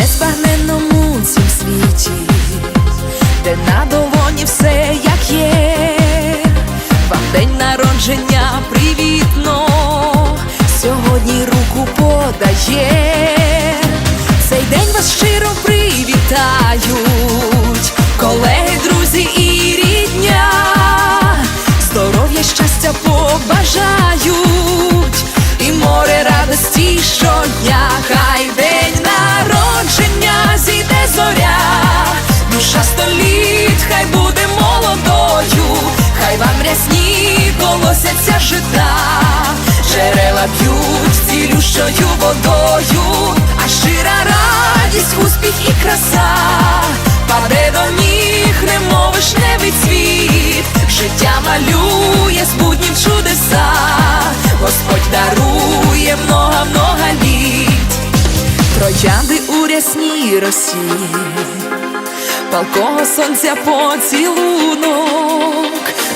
незбагненному цім світі, де на долоні все як є, вам день народження привітно, сьогодні руку подає, цей день вас щиро привітають, вам колосяться жита, джерела п'ють цілющою водою, а щира радість, успіх і краса, паде до ніг, немов вишневий цвіт, життя малює спутнім чудеса, Господь дарує много-много літ, троянди у рясній росі, палкого сонця поцілунок,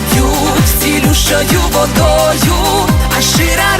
п'ють цілющою водою, а щира